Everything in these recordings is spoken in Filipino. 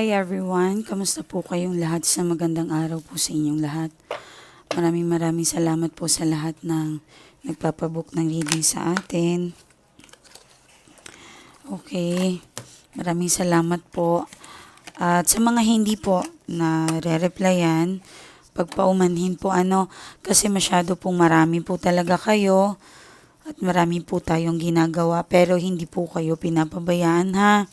Hi everyone, kamusta po kayong lahat sa magandang araw po sa inyong lahat. Maraming maraming salamat po sa lahat ng nagpapabook ng reading sa atin. Okay, maraming salamat po. At sa mga hindi po na re-replyan, pagpaumanhin po ano, kasi masyado pong marami po talaga kayo at marami po tayong ginagawa pero hindi po kayo pinapabayaan ha.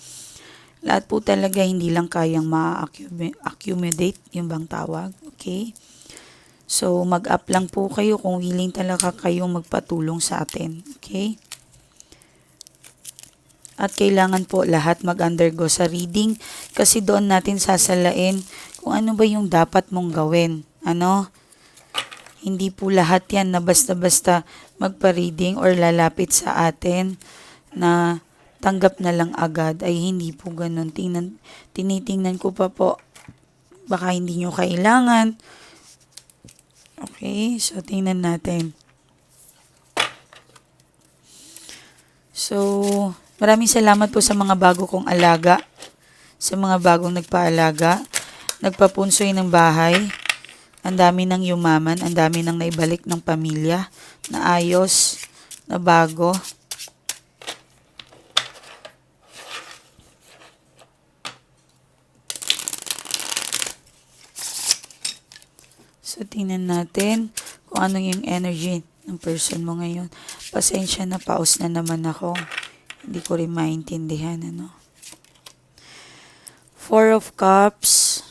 Lahat po talaga hindi lang kayang ma-accumulate yung bang tawag. Okay? So, mag-up lang po kayo kung willing talaga kayong magpatulong sa atin. Okay? At kailangan po lahat mag-undergo sa reading kasi doon natin sasalain kung ano ba yung dapat mong gawin. Ano? Hindi po lahat yan na basta-basta magpa-reading or lalapit sa atin na tanggap na lang agad ay hindi po ganun. Tingnan, tinitingnan ko pa po. Baka hindi nyo kailangan. Okay, so tingnan natin. So, maraming salamat po sa mga bago kong alaga. Sa mga bagong nagpaalaga. Nagpapunsoy ng bahay. Ang dami ng yumaman. Ang dami ng naibalik ng pamilya. Na ayos. Na bago. So, tingnan natin kung ano yung energy ng person mo ngayon. Pasensya na, paus na naman ako. Hindi ko rin maintindihan, ano. Four of Cups.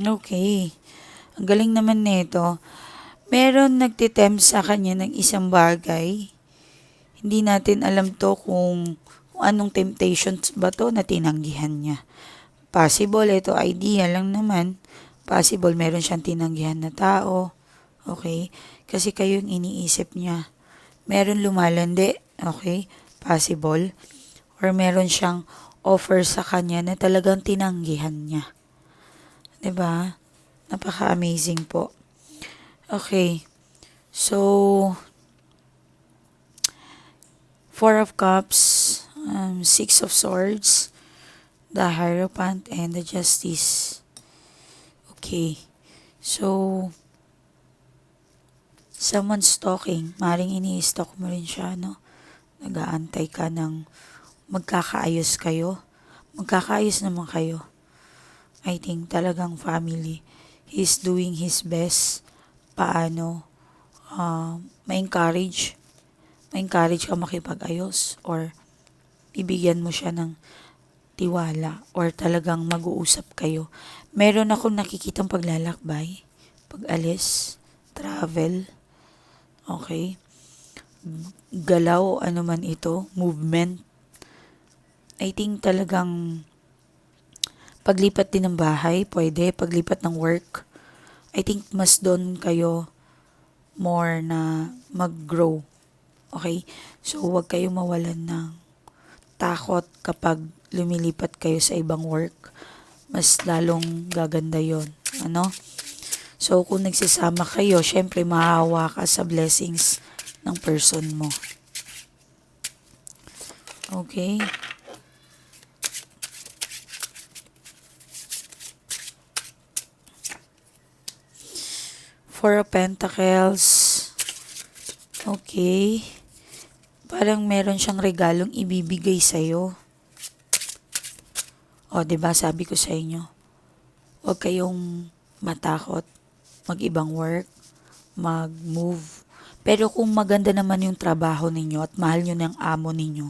Okay. Ang galing naman nito. Meron nagtitempt sa kanya ng isang bagay. Hindi natin alam to kung anong temptations ba to na tinanggihan niya. Possible, ito idea lang naman. Possible, meron siyang tinanggihan na tao. Okay? Kasi kayo yung iniisip niya. Meron lumalandi. Okay? Possible. Or meron siyang offer sa kanya na talagang tinanggihan niya. ba? Napaka-amazing po. Okay. So, Four of Cups, um, Six of Swords, the Hierophant, and the Justice. Okay. So, someone's stalking. Maring ini-stalk mo rin siya, no? Nag-aantay ka ng magkakaayos kayo. Magkakaayos naman kayo. I think talagang family. He's doing his best. Paano? Uh, ma-encourage ma-encourage ka makipag-ayos or bibigyan mo siya ng tiwala or talagang mag-uusap kayo. Meron akong nakikitang paglalakbay, pag-alis, travel, okay? Galaw, ano man ito, movement. I think talagang paglipat din ng bahay, pwede, paglipat ng work. I think mas doon kayo more na mag-grow Okay? So, huwag kayong mawalan ng takot kapag lumilipat kayo sa ibang work. Mas lalong gaganda yon Ano? So, kung nagsisama kayo, syempre mahahawa ka sa blessings ng person mo. Okay? Four of Pentacles. Okay. Parang meron siyang regalong ibibigay sa'yo. O, ba sabi ko sa inyo, huwag kayong matakot mag-ibang work, mag-move. Pero kung maganda naman yung trabaho ninyo at mahal nyo ng amo ninyo,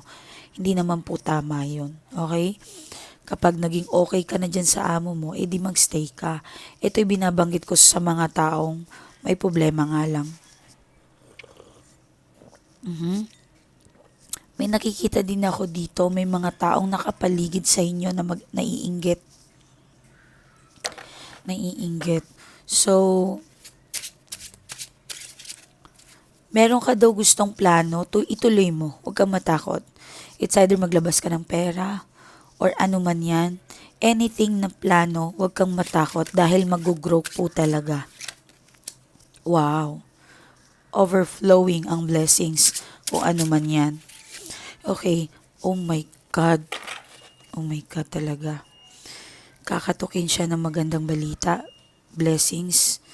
hindi naman po tama yun. Okay? Kapag naging okay ka na dyan sa amo mo, edi magstay ka. Ito'y binabanggit ko sa mga taong may problema nga lang. Mm-hmm. May nakikita din ako dito, may mga taong nakapaligid sa inyo na mag, naiinggit. Naiinggit. So, meron ka daw gustong plano, to ituloy mo. Huwag kang matakot. It's either maglabas ka ng pera or ano man yan. Anything na plano, huwag kang matakot dahil mag-grow po talaga. Wow. Overflowing ang blessings kung ano man yan. Okay, oh my God. Oh my God talaga. Kakatukin siya ng magandang balita. Blessings.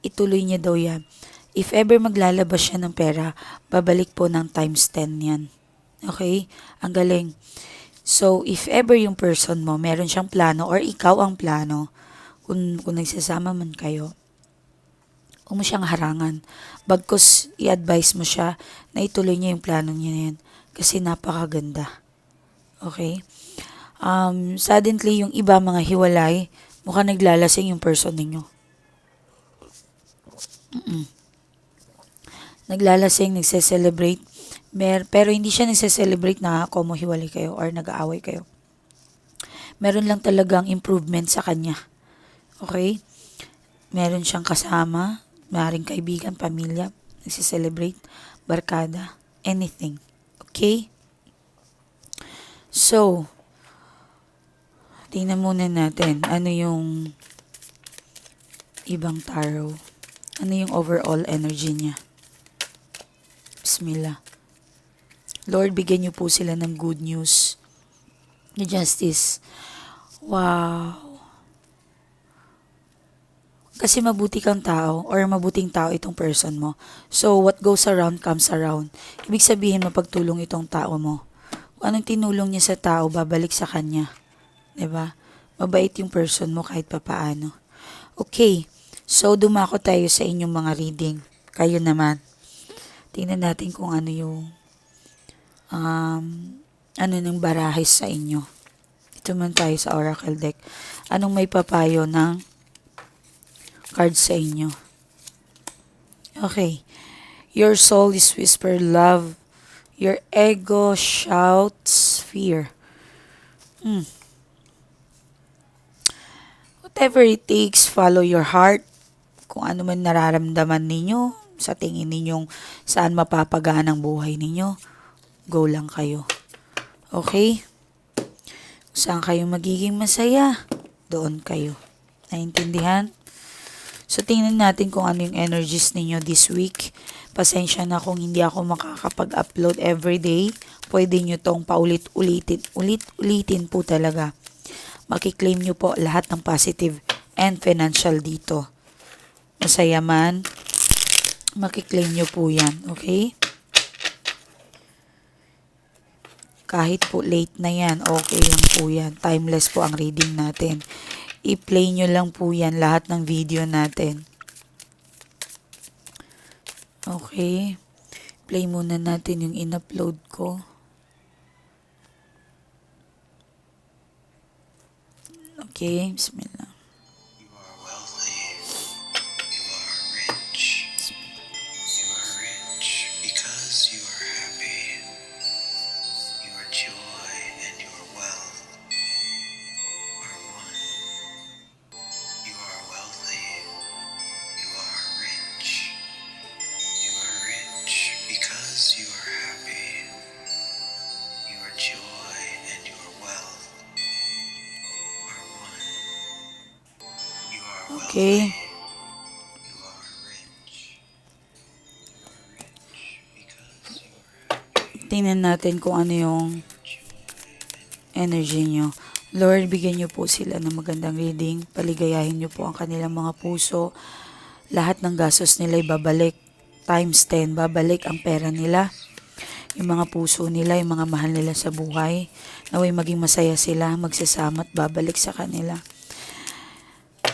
Ituloy niya daw yan. If ever maglalabas siya ng pera, babalik po ng times 10 yan. Okay? Ang galing. So, if ever yung person mo, meron siyang plano or ikaw ang plano, kung, kung nagsasama man kayo, huwag mo siyang harangan. Bagkus, i-advise mo siya na ituloy niya yung plano niya na yan. Kasi napakaganda. Okay? Um, suddenly, yung iba mga hiwalay, mukhang naglalasing yung person ninyo. Mm-mm. Naglalasing, nagse-celebrate. Mer pero hindi siya nagse-celebrate na hiwalay kayo or nag-aaway kayo. Meron lang talagang improvement sa kanya. Okay? Meron siyang kasama, maaaring kaibigan, pamilya, nagse-celebrate, barkada, anything. Okay? So, tingnan muna natin ano yung ibang tarot. Ano yung overall energy niya. Bismillah. Lord, bigyan niyo po sila ng good news. The justice. Wow. Kasi mabuti kang tao or mabuting tao itong person mo. So, what goes around comes around. Ibig sabihin, mapagtulong itong tao mo. Kung anong tinulong niya sa tao, babalik sa kanya. ba? Mabait yung person mo kahit papaano. Okay. So, dumako tayo sa inyong mga reading. Kayo naman. Tingnan natin kung ano yung um, ano ng barahis sa inyo. Ito man tayo sa Oracle deck. Anong may papayo ng cards sa inyo? Okay. Your soul is whisper love. Your ego shouts fear. Hmm. Whatever it takes, follow your heart. Kung ano man nararamdaman ninyo, sa tingin ninyong saan mapapagaan ang buhay ninyo, go lang kayo. Okay? Saan kayo magiging masaya, doon kayo. Naintindihan? So, tingnan natin kung ano yung energies ninyo this week. Pasensya na kung hindi ako makakapag-upload everyday. Pwede nyo tong paulit-ulitin. Ulit-ulitin po talaga. Makiklaim nyo po lahat ng positive and financial dito. Masaya man, makiklaim nyo po yan. Okay? Kahit po late na yan, okay lang po yan. Timeless po ang reading natin. I-play nyo lang po yan lahat ng video natin. Okay. Play muna natin yung in-upload ko. Okay, bismillah. Happy. Tingnan natin kung ano yung energy nyo. Lord, bigyan nyo po sila ng magandang reading. Paligayahin nyo po ang kanilang mga puso. Lahat ng gastos nila ibabalik. Times 10, babalik ang pera nila. Yung mga puso nila, yung mga mahal nila sa buhay. Naway maging masaya sila, magsasama at babalik sa kanila.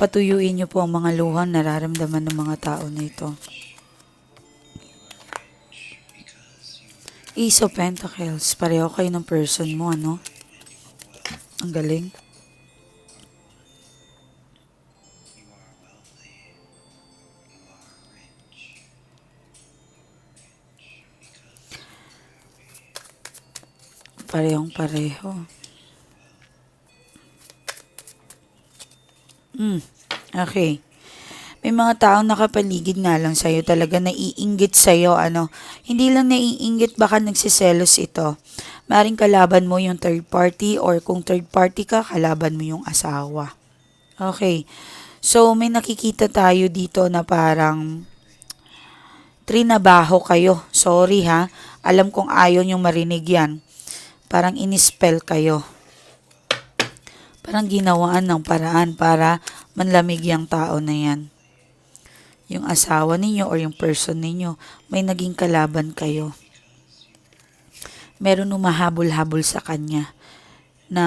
Patuyuin nyo po ang mga luhang nararamdaman ng mga tao na ito. Ace of Pentacles. Pareho kayo ng person mo, ano? Ang galing. Parehong pareho. Hmm. Okay. May mga taong nakapaligid nga lang sa'yo talaga naiinggit sa'yo, ano. Hindi lang naiinggit, baka nagsiselos ito. Maring kalaban mo yung third party or kung third party ka, kalaban mo yung asawa. Okay. So, may nakikita tayo dito na parang trinabaho kayo. Sorry ha. Alam kong ayaw niyong marinig yan. Parang inispell kayo. Parang ginawaan ng paraan para manlamig yung tao na yan. Yung asawa ninyo or yung person ninyo, may naging kalaban kayo. Meron umahabol-habol sa kanya na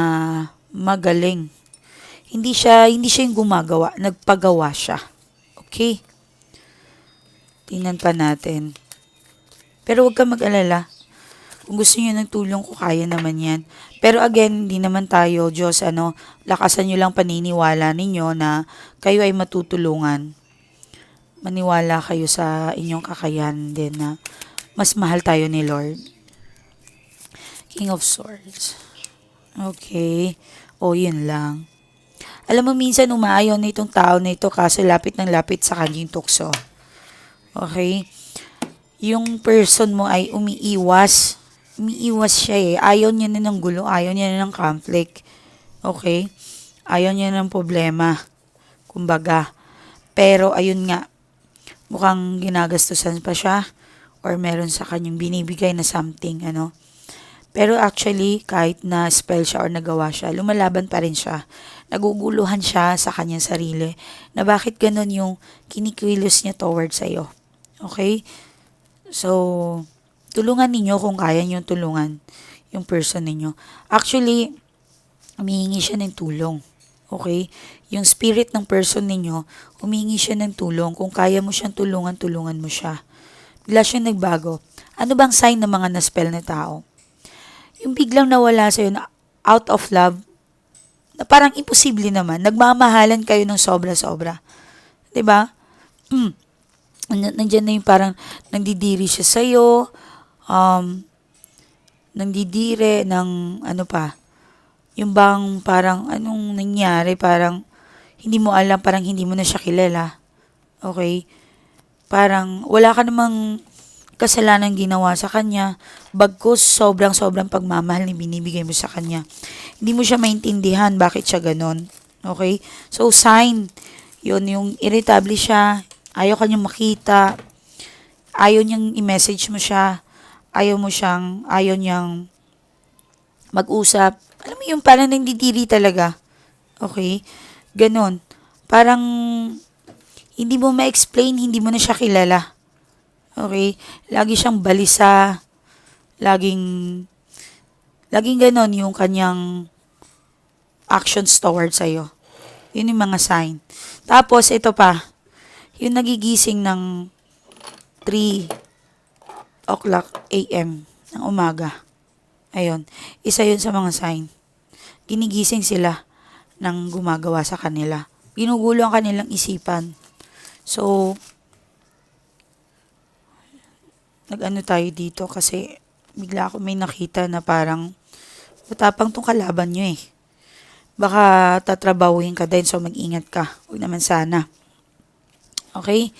magaling. Hindi siya, hindi siya yung gumagawa, nagpagawa siya. Okay? Tingnan pa natin. Pero huwag ka mag-alala. Kung gusto niyo ng tulong ko, kaya naman yan. Pero again, hindi naman tayo, Diyos, ano, lakasan niyo lang paniniwala ninyo na kayo ay matutulungan. Maniwala kayo sa inyong kakayahan din na mas mahal tayo ni Lord. King of Swords. Okay. O, yun lang. Alam mo, minsan umaayaw na itong tao na ito kaso lapit ng lapit sa kanyang tukso. Okay? Yung person mo ay umiiwas. Umiiwas siya eh. Ayaw niya na ng gulo. Ayaw niya na ng conflict. Okay? Ayaw niya ng problema. Kumbaga. Pero ayun nga. Mukhang ginagastusan pa siya. Or meron sa kanyang binibigay na something. Ano? Pero actually, kahit na spell siya or nagawa siya, lumalaban pa rin siya. Naguguluhan siya sa kanyang sarili na bakit ganun yung kinikilos niya towards sa'yo. Okay? So, tulungan ninyo kung kaya niyo tulungan yung person ninyo. Actually, humihingi siya ng tulong. Okay? Yung spirit ng person ninyo, humihingi siya ng tulong. Kung kaya mo siyang tulungan, tulungan mo siya. Bigla siyang nagbago. Ano bang sign ng mga na-spell na tao? Yung biglang nawala sa'yo na out of love, na parang imposible naman. Nagmamahalan kayo ng sobra-sobra. ba? Mm. Nan- Nandiyan na yung parang nandidiri siya sa'yo, um, nandidire ng ano pa, yung bang parang anong nangyari, parang hindi mo alam, parang hindi mo na siya kilala. Okay? Parang wala ka namang kasalanan ginawa sa kanya, bagkus sobrang-sobrang pagmamahal ni binibigay mo sa kanya. Hindi mo siya maintindihan bakit siya ganon. Okay? So, sign. Yun, yung irritable siya, ayaw kanyang makita, ayaw niyang i-message mo siya, ayaw mo siyang, ayaw niyang mag-usap. Alam mo yung parang nandidiri talaga. Okay? Ganon. Parang, hindi mo ma-explain, hindi mo na siya kilala. Okay? Lagi siyang balisa. Laging, laging ganon yung kanyang actions towards sa'yo. Yun yung mga sign. Tapos, ito pa. Yung nagigising ng 3 o'clock a.m. ng umaga. Ayun. Isa yun sa mga sign. Ginigising sila ng gumagawa sa kanila. Ginugulo ang kanilang isipan. So, nag-ano tayo dito kasi bigla ako may nakita na parang matapang tong kalaban nyo eh. Baka tatrabahuhin ka din so mag-ingat ka. Huwag naman sana. Okay?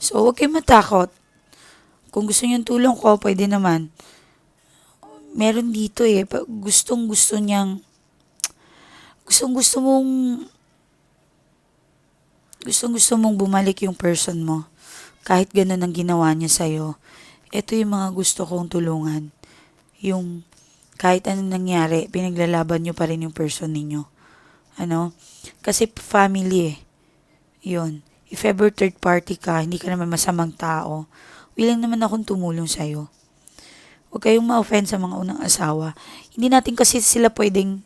So, huwag kayong matakot. Kung gusto niyo tulong ko, pwede naman. Meron dito eh. Gustong gusto niyang gustong gusto mong gustong gusto mong bumalik yung person mo. Kahit ganun ang ginawa niya sa'yo. Ito yung mga gusto kong tulungan. Yung kahit anong nangyari, pinaglalaban nyo pa rin yung person ninyo. Ano? Kasi family eh. Yun. If ever third party ka, hindi ka naman masamang tao, willing naman akong tumulong sa'yo. Huwag kayong ma-offend sa mga unang asawa. Hindi natin kasi sila pwedeng,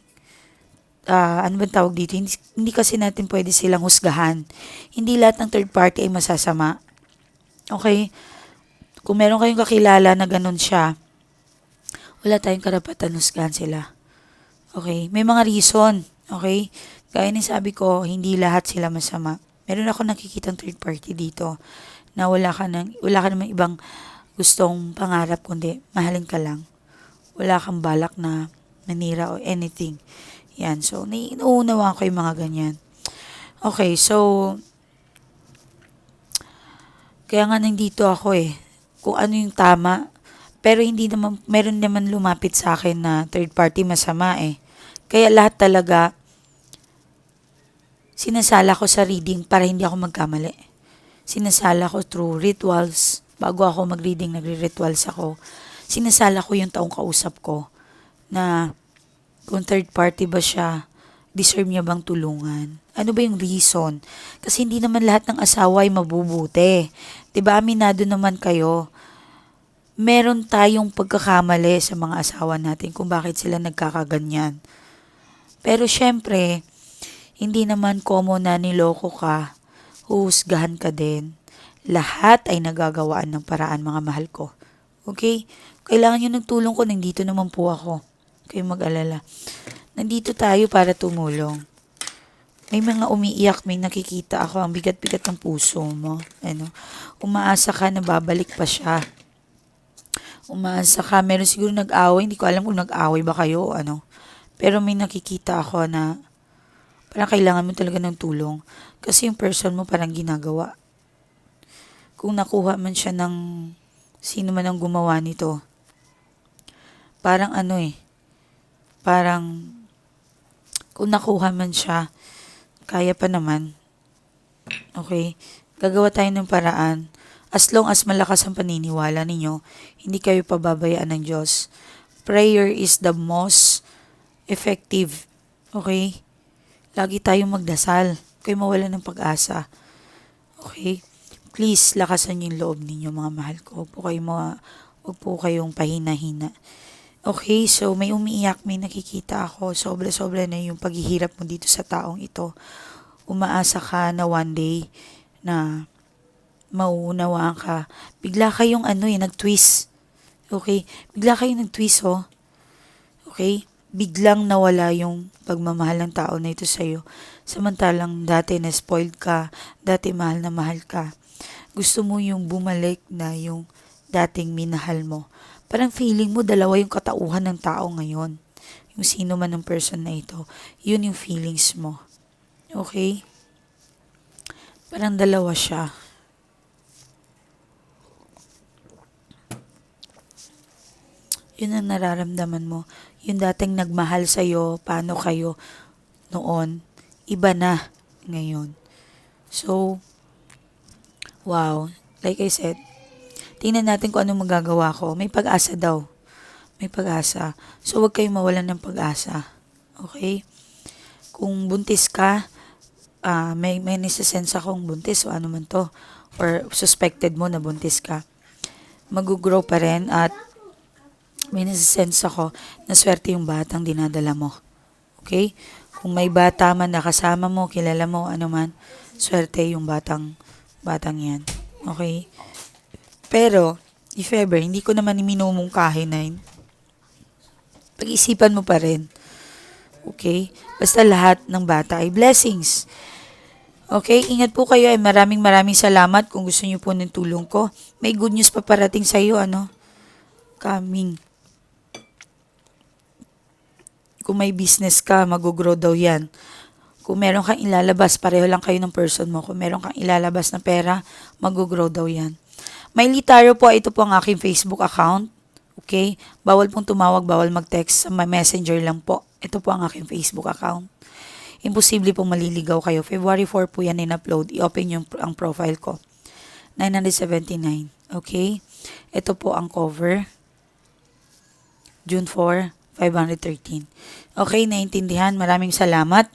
ah, ano ba tawag dito? Hindi, hindi kasi natin pwede silang husgahan. Hindi lahat ng third party ay masasama. Okay? Kung meron kayong kakilala na ganun siya, wala tayong karapatan husgahan sila. Okay? May mga reason. Okay? Gaya ng sabi ko, hindi lahat sila masama. Meron ako nakikitang third party dito na wala ka, nang, wala ka naman ibang gustong pangarap kundi mahalin ka lang. Wala kang balak na manira o anything. Yan. So, naiunawa ko yung mga ganyan. Okay, so, kaya nga nandito ako eh. Kung ano yung tama. Pero hindi naman, meron naman lumapit sa akin na third party masama eh. Kaya lahat talaga, sinasala ko sa reading para hindi ako magkamali. Sinasala ko through rituals. Bago ako mag-reading, nagre-rituals ako. sinasala ko yung taong kausap ko na kung third party ba siya, deserve niya bang tulungan? Ano ba yung reason? Kasi hindi naman lahat ng asawa ay mabubuti. ba Aminado naman kayo. Meron tayong pagkakamali sa mga asawa natin kung bakit sila nagkakaganyan. Pero syempre, hindi naman common na niloko ka, huhusgahan ka din. Lahat ay nagagawaan ng paraan mga mahal ko. Okay? Kailangan nyo ng tulong ko, nandito naman po ako. Kayo mag-alala. Nandito tayo para tumulong. May mga umiiyak, may nakikita ako, ang bigat-bigat ng puso mo. Ano? Umaasa ka na babalik pa siya. Umaasa ka, meron siguro nag-away, hindi ko alam kung nag-away ba kayo ano. Pero may nakikita ako na parang kailangan mo talaga ng tulong. Kasi yung person mo parang ginagawa. Kung nakuha man siya ng sino man ang gumawa nito, parang ano eh, parang kung nakuha man siya, kaya pa naman. Okay? Gagawa tayo ng paraan. As long as malakas ang paniniwala ninyo, hindi kayo pababayaan ng Diyos. Prayer is the most effective. Okay? Lagi tayong magdasal. Kayo mawala ng pag-asa. Okay? Please, lakasan niyo yung loob ninyo, mga mahal ko. Huwag po kayong, mga, huwag po kayong pahina-hina. Okay, so may umiiyak, may nakikita ako. Sobra-sobra na yung paghihirap mo dito sa taong ito. Umaasa ka na one day na mauunawaan ka. Bigla kayong ano eh, nag-twist. Okay? Bigla kayong nag-twist oh. Okay? Biglang nawala yung pagmamahal ng tao na ito sa'yo. Samantalang dati na-spoiled ka, dati mahal na mahal ka. Gusto mo yung bumalik na yung dating minahal mo. Parang feeling mo dalawa yung katauhan ng tao ngayon. Yung sino man ng person na ito. Yun yung feelings mo. Okay? Parang dalawa siya. Yun ang nararamdaman mo. Yung dating nagmahal sa'yo, paano kayo noon, iba na ngayon. So, wow. Like I said, tingnan natin kung anong magagawa ko. May pag-asa daw. May pag-asa. So, huwag kayong mawalan ng pag-asa. Okay? Kung buntis ka, ah may, may nisisense akong buntis o ano man to. Or suspected mo na buntis ka. Mag-grow pa rin at may nasisense ako na swerte yung batang dinadala mo. Okay? Kung may bata man na kasama mo, kilala mo, ano man, swerte yung batang, batang yan. Okay? Pero, if ever, hindi ko naman minumungkahin na yun. Pag-isipan mo pa rin. Okay? Basta lahat ng bata ay blessings. Okay? Ingat po kayo. Ay maraming maraming salamat kung gusto niyo po ng tulong ko. May good news pa parating sa iyo, ano? Coming. Kung may business ka, mag-grow daw yan. Kung meron kang ilalabas, pareho lang kayo ng person mo. Kung meron kang ilalabas na pera, mag-grow daw yan. May Litaro po, ito po ang aking Facebook account. Okay? Bawal pong tumawag, bawal mag-text. Sa messenger lang po. Ito po ang aking Facebook account. Imposible pong maliligaw kayo. February 4 po yan in-upload. I-open yung ang profile ko. 979. Okay? Ito po ang cover. June 4, 513. Okay, naintindihan. Maraming salamat.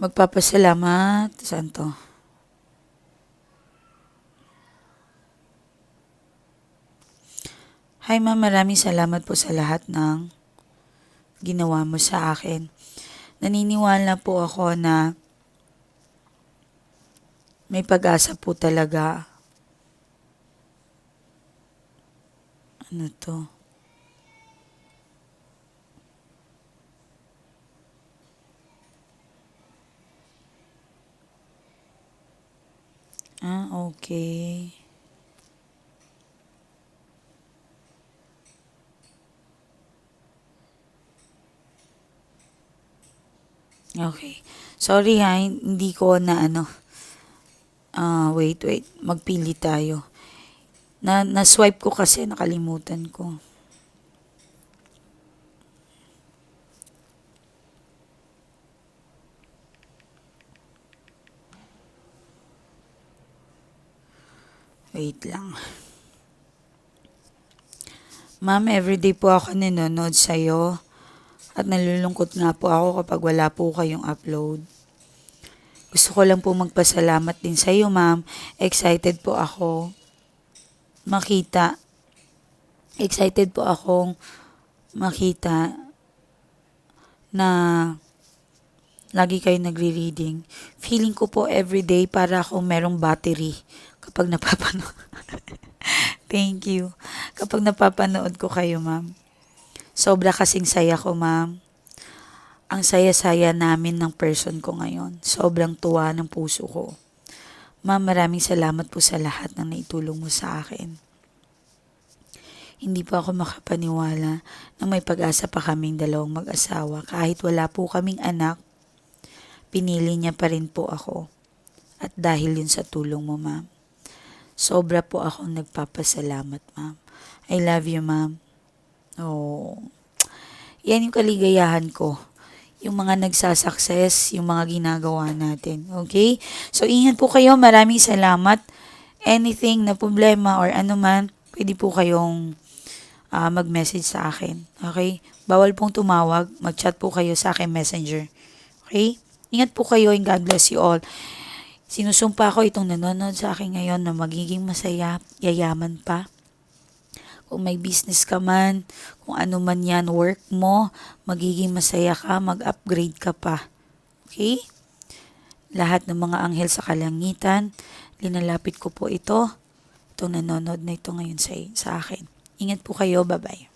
Magpapasalamat. Saan to? Hi ma'am, maraming salamat po sa lahat ng ginawa mo sa akin. Naniniwala po ako na may pag-asa po talaga. Ano to? Ah, okay. Okay. Sorry ha, hindi ko na ano. Ah, wait, wait. Magpili tayo. Na, na-swipe ko kasi nakalimutan ko. Wait lang. Ma'am, everyday po ako nanonood sa'yo. At nalulungkot nga po ako kapag wala po kayong upload. Gusto ko lang po magpasalamat din sa iyo, ma'am. Excited po ako makita. Excited po akong makita na lagi kayo nagre-reading. Feeling ko po everyday para akong merong battery kapag napapanood. Thank you. Kapag napapanood ko kayo, ma'am. Sobra kasing saya ko, ma'am. Ang saya-saya namin ng person ko ngayon. Sobrang tuwa ng puso ko. Ma'am, maraming salamat po sa lahat ng naitulong mo sa akin. Hindi pa ako makapaniwala na may pag-asa pa kaming dalawang mag-asawa. Kahit wala po kaming anak, pinili niya pa rin po ako. At dahil yun sa tulong mo, ma'am. Sobra po akong nagpapasalamat, ma'am. I love you, ma'am. Oh. Yan yung kaligayahan ko. Yung mga nagsasucess, yung mga ginagawa natin. Okay? So, ingat po kayo. Maraming salamat. Anything na problema or ano man, pwede po kayong ah, mag-message sa akin. Okay? Bawal pong tumawag. Mag-chat po kayo sa akin messenger. Okay? Ingat po kayo and God bless you all. Sinusumpa ko itong nanonood sa akin ngayon na magiging masaya, yayaman pa. Kung may business ka man, kung ano man yan, work mo, magiging masaya ka, mag-upgrade ka pa. Okay? Lahat ng mga anghel sa kalangitan, linalapit ko po ito. Itong nanonood na ito ngayon sa, sa akin. Ingat po kayo. Bye-bye.